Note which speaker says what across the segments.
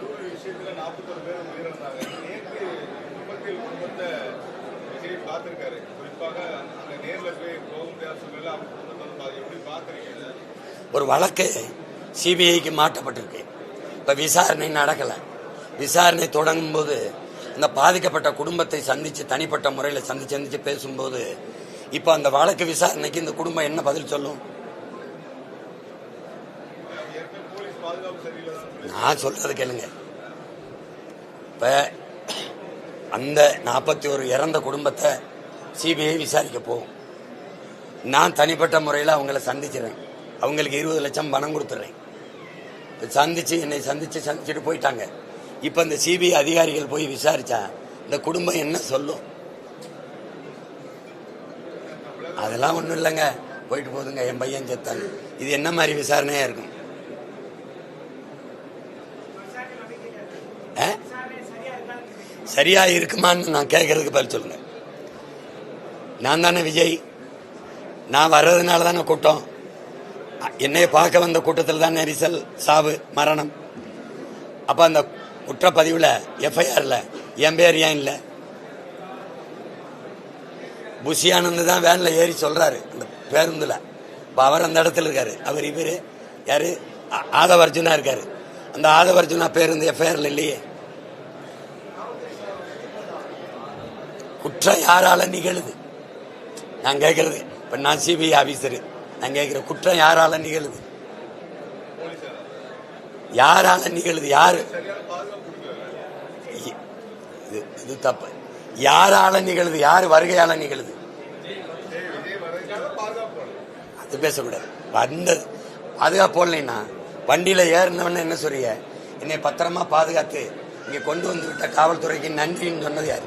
Speaker 1: கரூர் விஷயத்துல நாற்பத்தொரு பேர் உயிரிழந்தாங்க நேற்று முப்பத்தேழு குடும்பத்தை விஜய் பார்த்திருக்காரு. குறிப்பாக அந்த அங்க நேர்ல போய் போக முடியாத சூழ்நிலை அவங்க குடும்பத்தை வந்து எப்படி பார்த்திருக்கீங்க
Speaker 2: ஒரு வழக்கு சிபிஐக்கு மாட்டப்பட்டிருக்கு இப்போ விசாரணை நடக்கலை. விசாரணை தொடங்கும் போது இந்த பாதிக்கப்பட்ட குடும்பத்தை சந்தித்து தனிப்பட்ட முறையில் சந்திச்சு சந்திச்சு பேசும்போது இப்போ அந்த வழக்கு விசாரணைக்கு இந்த குடும்பம் என்ன பதில் சொல்லும்
Speaker 1: ஏற்கனவே போலீஸ் பாதுகாப்பு சரியில்லை தான்
Speaker 2: நான் சொல்றது கேளுங்க. இப்போ அந்த நாற்பத்தி ஒரு இறந்த குடும்பத்தை சிபிஐ விசாரிக்க போகும். நான் தனிப்பட்ட முறையில் அவங்கள சந்திச்சிடுறேன் அவங்களுக்கு இருபது லட்சம் பணம் கொடுத்துட்றேன் இப்போ சந்திச்சு என்னை சந்திச்சு சந்திச்சுட்டு போயிட்டாங்க. இப்போ இந்த சிபிஐ அதிகாரிகள் போய் விசாரிச்சா இந்த குடும்பம் என்ன சொல்லும்? அதெல்லாம் ஒன்றும் இல்லைங்க. போயிட்டு போதுங்க என் பையன் செத்தாங்க இது என்ன மாதிரி விசாரணையாக இருக்கும்? சரியா இருக்குமான்னு நான் கேட்கறதுக்கு பதில் சொல்லுங்க நான் தானே விஜய். நான் வர்றதுனால தானே கூட்டம். என்னை பார்க்க வந்த கூட்டத்தில் தான் நெரிசல் சாவு மரணம். அப்போ அந்த குற்றப்பதிவில் எஃப்ஐஆரில் என் பேர் ஏன் இல்லை? புஷியானந்து தான் வேனில் ஏறி சொல்றாரு அந்த பேருந்துல. இப்போ அவர் அந்த இடத்துல இருக்காரு. அவர் இவர் யாரு? ஆ- ஆதவ அர்ஜுனா இருக்காரு. அந்த ஆதவ அர்ஜுனா பேருந்து எஃப்ஐஆர்ல இல்லையே. குற்றம் யாரால நிகழுது? நான் கேட்கறது இப்ப நான் சிபிஐ ஆபீசர் நான் கேட்கிற குற்றம் யாரால நிகழுது? யாரால நிகழுது? யாரு? இது இது தப்பு. யாரால நிகழுது? யார் வருகையால நிகழுது? அது பேசக்கூடாது. வந்தது. பாதுகாப்பு போடலைன்னா வண்டியில ஏறினவன என்ன சொல்றிய என்னை பத்திரமா பாதுகாத்து இங்க கொண்டு வந்து விட்ட காவல்துறைக்கு நன்றின்னு சொன்னது யாரு?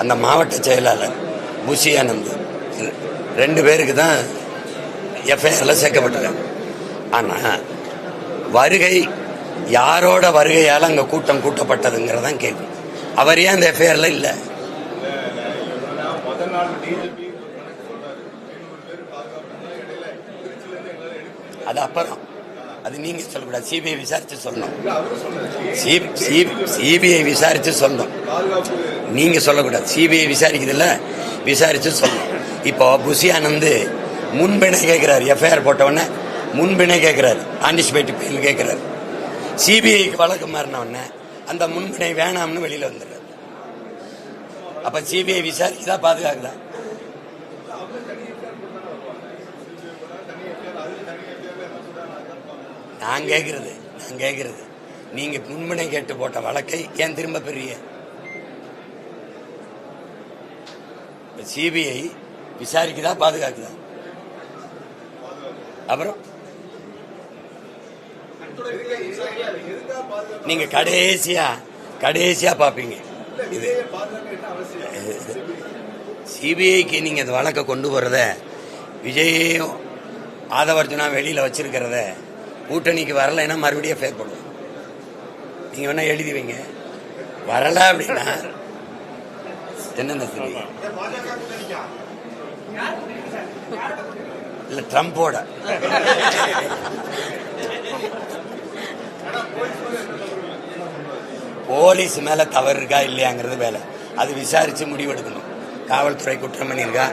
Speaker 2: அந்த மாவட்ட செயலாளர் புஷி ரெண்டு பேருக்கு தான் எஃப்ஐஆர்ல சேர்க்கப்பட்டிருக்காங்க. ஆனா வருகை யாரோட வருகையால் அங்கே கூட்டம் கூட்டப்பட்டதுங்கிறதான் கேள்வி. அவர் ஏன் அந்த எஃப்ஐஆர்ல இல்லை? அது அப்புறம். அது நீங்க சொல்லக்கூடாது. சிபிஐ விசாரிச்சு சொல்லணும். சிபிஐ விசாரிச்சு சொல்லணும். நீங்க சொல்லக்கூடாது. சிபிஐ விசாரிக்குதுல்ல? விசாரிச்சு சொல்லணும். இப்போ புஷி ஆனந்த் முன்பிணை கேட்கிறாரு எஃப்ஐஆர் போட்டவொடனே முன்பிணை கேட்கிறாரு ஆன்டிசிபேட் பெயில் கேட்கிறாரு சிபிஐக்கு வழக்கு மாறின அந்த முன்பிணை வேணாம்னு வெளியில வந்துடுறாரு. அப்ப சிபிஐ விசாரிக்குதா பாதுகாக்கலாம் நான் கேட்கறது நான் கேட்கறது நீங்க முன்மனை கேட்டு போட்ட வழக்கை ஏன் திரும்ப பெரிய சிபிஐ விசாரிக்குதா பாதுகாக்குதா? அப்புறம்? நீங்க கடைசியா கடைசியா பாப்பீங்க. இது சிபிஐக்கு நீங்க அந்த வழக்கை கொண்டு போறத விஜயையும் ஆதவர்ஜுனா வெளியில வச்சிருக்கிறத கூட்டணிக்கு வரலைன்னா மறுபடியும் ஃபேர் பண்ணுவோம் நீங்க வேணா எழுதி வைங்க. வரல அப்படின்னா என்னென்ன சரி? இல்ல ட்ரம்போட. போலீஸ் மேல தவறு இருக்கா இல்லையாங்கிறது வேலை. அது விசாரிச்சு முடிவெடுக்கணும். காவல்துறை குற்றம் பண்ணியிருக்கா?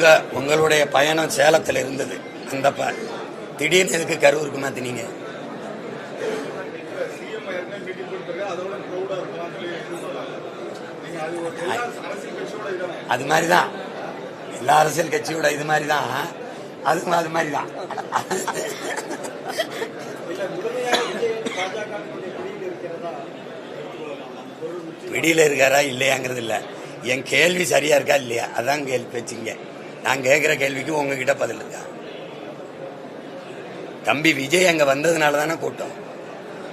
Speaker 2: உங்க உங்களுடைய பயணம் சேலத்துல இருந்தது. அந்த திடீர்னு எதுக்கு கரூருக்கு மாத்தினீங்க
Speaker 1: அது மாதிரிதான். எல்லா அரசியல் கட்சியோட
Speaker 2: மாதிரி தான் எல்லா அரசியல் கட்சியோட இது மாதிரி தான் அதுவும் அது மாதிரி தான்
Speaker 3: பிடியில்
Speaker 2: பிடியில இருக்காரா இல்லையாங்கிறது இல்ல. என் கேள்வி சரியா இருக்கா இல்லையா? அதான் கேள்வி பேச்சுங்க. நான் கேட்கிற கேள்விக்கு உங்ககிட்ட பதில் இருக்கா? தம்பி விஜய் அங்க வந்ததுனால தானே கூட்டம்.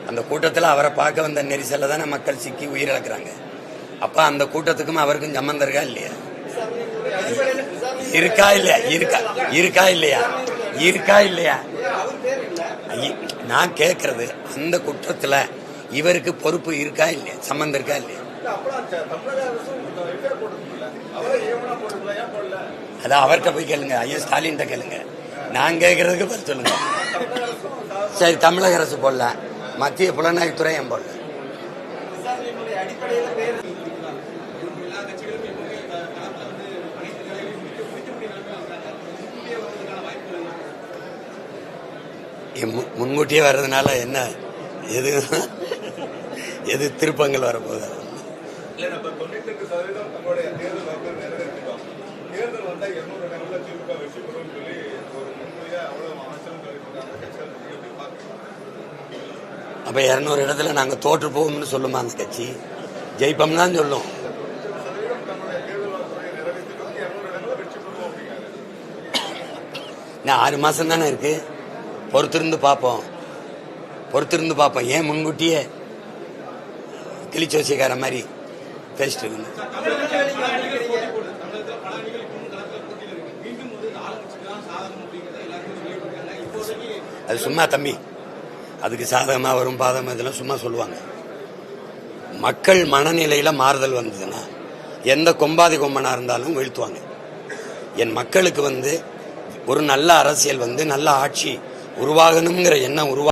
Speaker 2: அந்த கூட்டத்தில் அவரை பார்க்க வந்த நெரிசல்ல தானே மக்கள் சிக்கி உயிரிழக்கிறாங்க. அப்ப அந்த கூட்டத்துக்கும் அவருக்கும் சம்மந்தம் இருக்கா இல்லையா? இருக்கா இல்லையா? இருக்கா இருக்கா இல்லையா? இருக்கா இல்லையா? ஐய- நான் கேட்கறது அந்த குற்றத்துல இவருக்கு பொறுப்பு இருக்கா இல்லையா? சம்மந்தம் இருக்கா இல்லையா
Speaker 1: இல்ல அப்பலாம் ச- தமிழக அரசும் எஃப்ஐஆர் போட்டுருக்குல்ல அவரே ஏவனா போட்டுருக்கல ஏன்
Speaker 2: அதான் அவர்கிட்ட போய் கேளுங்க. ஐயா ஸ்டாலின்கிட்ட கேளுங்க. நான் கேட்கறதுக்கு பதில் சொல்லுங்க. சரி தமிழக அரசு போடல. மத்திய புலனாய்வுத்துறை என் போடல.
Speaker 3: முன்கூட்டியே
Speaker 2: வர்றதுனால என்ன? எது எது திருப்பங்கள் வரப்போகுது?
Speaker 1: தேர்தல் வந்தா இருநூறு இடங்கள்ல திமுக வெற்றி பெறும் சொல்லி ஒரு முன்மொழியா அவ்வளவு அமைச்சரும் சொல்லியிருக்காங்க. கட்சிகள் எப்படி
Speaker 2: அப்ப இருநூறு இடத்துல நாங்க தோற்று போவோம்னு சொல்லுமா அந்த கட்சி? ஜெயிப்போம் தான் சொல்லும். இன்னும் ஆறு மாசம் தானே இருக்கு. பொறுத்திருந்து பார்ப்போம். பொறுத்திருந்து பார்ப்போம். ஏன் முன்கூட்டியே கிளிச்சோசிக்கார மாதிரி பேசிட்டு இருந்து அது சும்மா தம்பி. அதுக்கு சாதகமா வரும் பாதகம் இதெல்லாம் சும்மா சொல்லுவாங்க. மக்கள் மனநிலையில மாறுதல் வந்ததுன்னா எந்த கொம்பாதி கொம்பனா இருந்தாலும் வீழ்த்துவாங்க. என் மக்களுக்கு வந்து ஒரு நல்ல அரசியல் வந்து நல்ல ஆட்சி உருவாகணுங்கிற எண்ணம் உருவா